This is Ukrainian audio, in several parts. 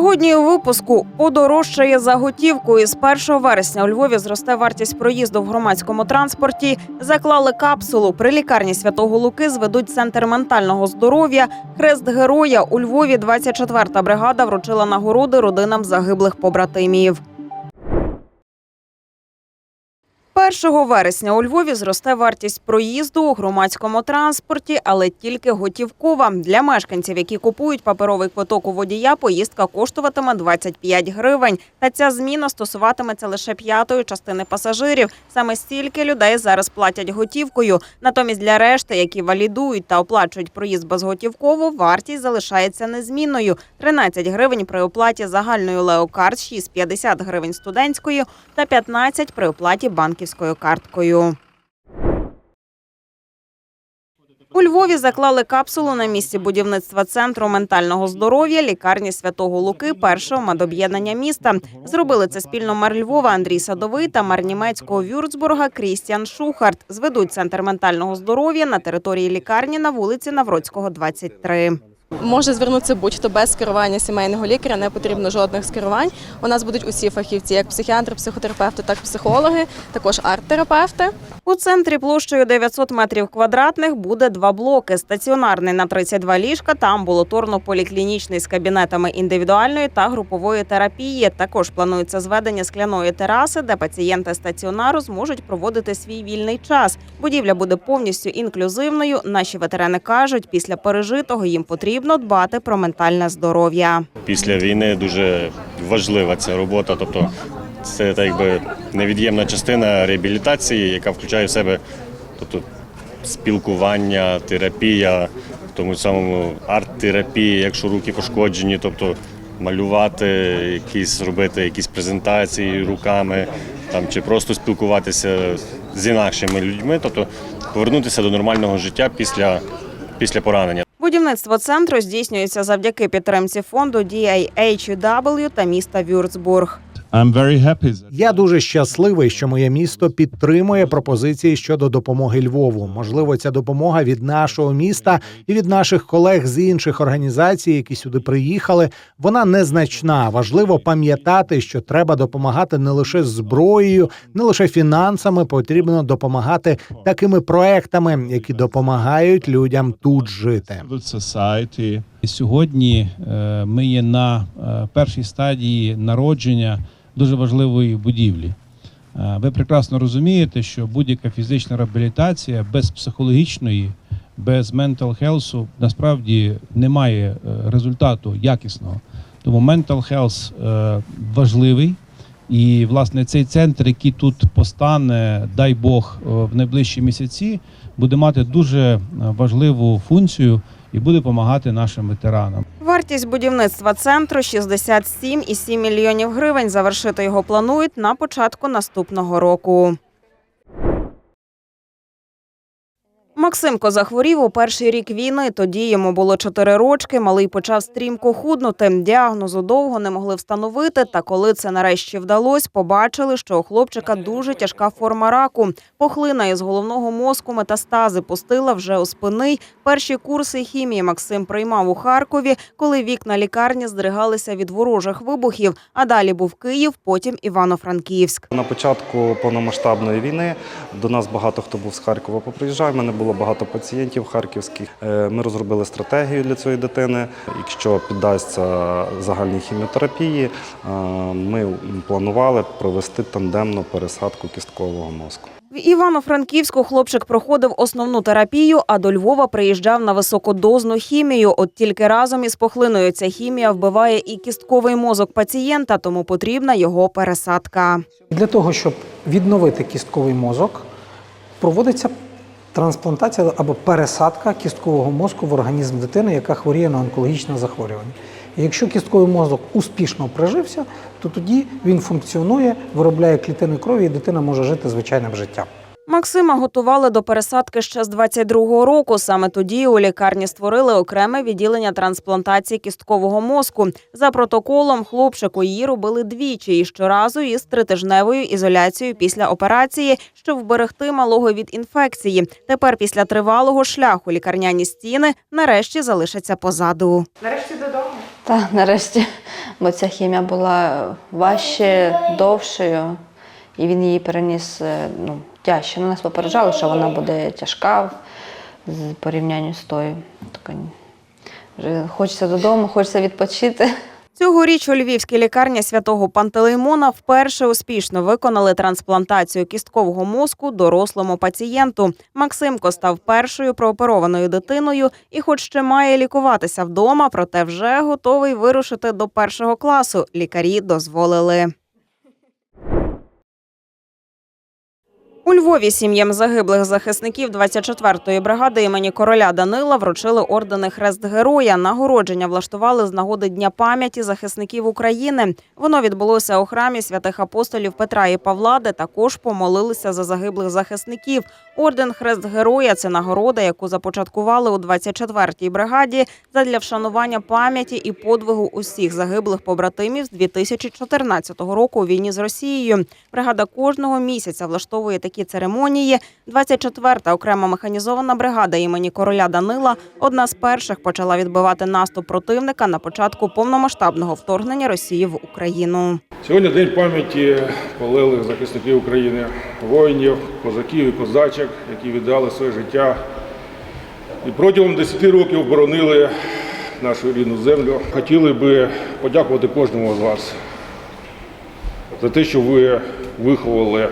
Сьогодні у випуску подорожчає за готівкою. З 1 вересня у Львові зросте вартість проїзду в громадському транспорті. Заклали капсулу. При лікарні Святого Луки зведуть центр ментального здоров'я. Хрест героя у Львові 24-та бригада вручила нагороди родинам загиблих побратимів. 1 вересня у Львові зросте вартість проїзду у громадському транспорті, але тільки готівкова. Для мешканців, які купують паперовий квиток у водія, поїздка коштуватиме 25 гривень. Та ця зміна стосуватиметься лише п'ятої частини пасажирів. Саме стільки людей зараз платять готівкою. Натомість для решти, які валідують та оплачують проїзд безготівково, вартість залишається незмінною: 13 гривень при оплаті загальною леокарт, 6,50 гривень студентською та 15 при оплаті банківською карткою. У Львові заклали капсулу на місці будівництва центру ментального здоров'я лікарні Святого Луки першого медоб'єднання міста. Зробили це спільно мер Львова Андрій Садовий та мер німецького Вюрцбурга Крістіан Шухарт. Зведуть центр ментального здоров'я на території лікарні на вулиці Навроцького, 23. Може звернутися будь-хто без скерування сімейного лікаря, не потрібно жодних скерувань. У нас будуть усі фахівці, як психіатри, психотерапевти, так і психологи, також арт-терапевти. У центрі площею 900 метрів квадратних буде два блоки: стаціонарний на 32 ліжка та амбулаторно-поліклінічний з кабінетами індивідуальної та групової терапії. Також планується зведення скляної тераси, де пацієнти стаціонару зможуть проводити свій вільний час. Будівля буде повністю інклюзивною. Наші ветерани кажуть, після пережитого їм потрібно дбати про ментальне здоров'я. після війни дуже важлива ця робота. Тобто це так якби невід'ємна частина реабілітації, яка включає в себе тобто, спілкування, терапія, в тому самому арт-терапія, якщо руки пошкоджені, тобто малювати, якісь робити якісь презентації руками, там чи просто спілкуватися з інакшими людьми, тобто повернутися до нормального життя після, після поранення. Будівництво центру здійснюється завдяки підтримці фонду DIHW та міста Вюрцбург. Я дуже щасливий, що моє місто підтримує пропозиції щодо допомоги Львову. Можливо, ця допомога від нашого міста і від наших колег з інших організацій, які сюди приїхали. Вона незначна. Важливо пам'ятати, що треба допомагати не лише зброєю, не лише фінансами. Потрібно допомагати такими проектами, які допомагають людям тут жити. Сьогодні е, ми є на е, першій стадії народження дуже важливої будівлі. Е, Ви прекрасно розумієте, що будь-яка фізична реабілітація без психологічної, без mental health насправді немає е, результату якісного. Тому mental health е, важливий. І, власне, цей центр, який тут постане, дай Бог, в найближчі місяці, буде мати дуже важливу функцію і буде допомагати нашим ветеранам. Вартість будівництва центру 67,7 мільйонів гривень. Завершити його планують на початку наступного року. Максимко захворів у перший рік війни. Тоді йому було 4 рочки. Малий почав стрімко худнути. Діагнозу довго не могли встановити. Та коли це нарешті вдалося, побачили, що у хлопчика дуже тяжка форма раку. Похлина із головного мозку метастази пустила вже у спини. Перші курси хімії Максим приймав у Харкові, коли вікна лікарні здригалися від ворожих вибухів. А далі був Київ, потім Івано-Франківськ. На початку повномасштабної війни до нас багато хто був з Харкова поприїжджав. Мене було багато пацієнтів харківських. Е, Ми розробили стратегію для цієї дитини. Якщо піддасться загальній хіміотерапії, е, ми планували провести тандемну пересадку кісткового мозку. В Івано-Франківську хлопчик проходив основну терапію, а до Львова приїжджав на високодозну хімію. От тільки разом із похлиною ця хімія вбиває і кістковий мозок пацієнта, тому потрібна його пересадка. Для того, щоб відновити кістковий мозок, проводиться трансплантація або пересадка кісткового мозку в організм дитини, яка хворіє на онкологічне захворювання. І якщо кістковий мозок успішно прижився, то тоді він функціонує, виробляє клітини крові, і дитина може жити звичайним життям. Максима готували до пересадки ще з 22-го року. Саме тоді у лікарні створили окреме відділення трансплантації кісткового мозку. За протоколом хлопчику її робили двічі і щоразу із тритижневою ізоляцією після операції, щоб вберегти малого від інфекції. Тепер, після тривалого шляху, лікарняні стіни нарешті залишаться позаду. Нарешті додому. Так, нарешті, бо ця хімія була важче, довшою, і він її переніс е, ну, тяжче. Ну, нас попереджали, що вона буде тяжка з порівнянню з тою. Така, вже хочеться додому, хочеться відпочити. Цьогоріч у львівській лікарні святого Пантелеймона вперше успішно виконали трансплантацію кісткового мозку дорослому пацієнту. Максимко став першою прооперованою дитиною і, хоч ще має лікуватися вдома, проте вже готовий вирушити до першого класу. Лікарі дозволили. У Львові сім'ям загиблих захисників 24-ї бригади імені короля Данила вручили ордени Хрест Героя. Нагородження влаштували з нагоди Дня пам'яті захисників України. Воно відбулося у храмі святих апостолів Петра і Павла, де також помолилися за загиблих захисників. Орден Хрест Героя це нагорода, яку започаткували у 24-й бригаді задля вшанування пам'яті і подвигу усіх загиблих побратимів з 2014 року у війні з Росією. Бригада кожного місяця влаштовує такі церемонії. 24-та окрема механізована бригада імені короля Данила одна з перших почала відбивати наступ противника на початку повномасштабного вторгнення Росії в Україну. Сьогодні день пам'яті полеглих захисників України, воїнів, козаків і козачок, які віддали своє життя і протягом 10 років боронили нашу рідну землю. Хотіли би подякувати кожному з вас за те, що ви виховали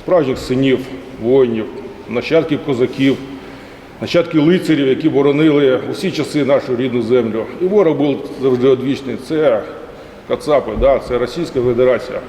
справжніх синів, воїнів, нащадків козаків, нащадків лицарів, які боронили усі часи нашу рідну землю. І ворог був завжди одвічний. Це Кацапи, да, це Російська Федерація.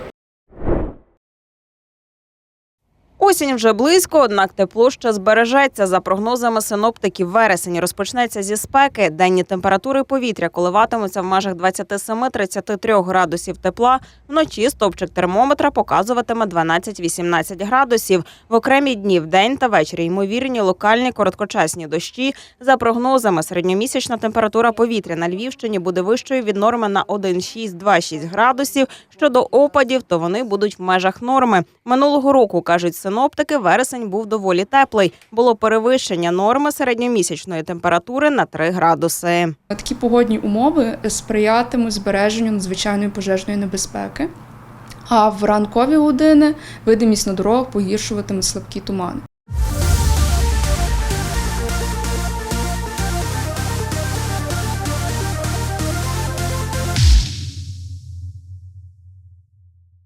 Осінь вже близько, однак тепло ще збережеться. За прогнозами синоптиків, вересень розпочнеться зі спеки. Денні температури повітря коливатимуться в межах 27-33 градусів тепла. Вночі стовпчик термометра показуватиме 12-18 градусів. В окремі дні в день та ввечері ймовірні локальні короткочасні дощі. За прогнозами, середньомісячна температура повітря на Львівщині буде вищою від норми на 1,6-2,6 градусів. Щодо опадів, то вони будуть в межах норми. Минулого року кажуть синоптики, вересень був доволі теплий. Було перевищення норми середньомісячної температури на 3 градуси. Такі погодні умови сприятимуть збереженню надзвичайної пожежної небезпеки. А в ранкові години видимість на дорогах погіршуватиме слабкі тумани.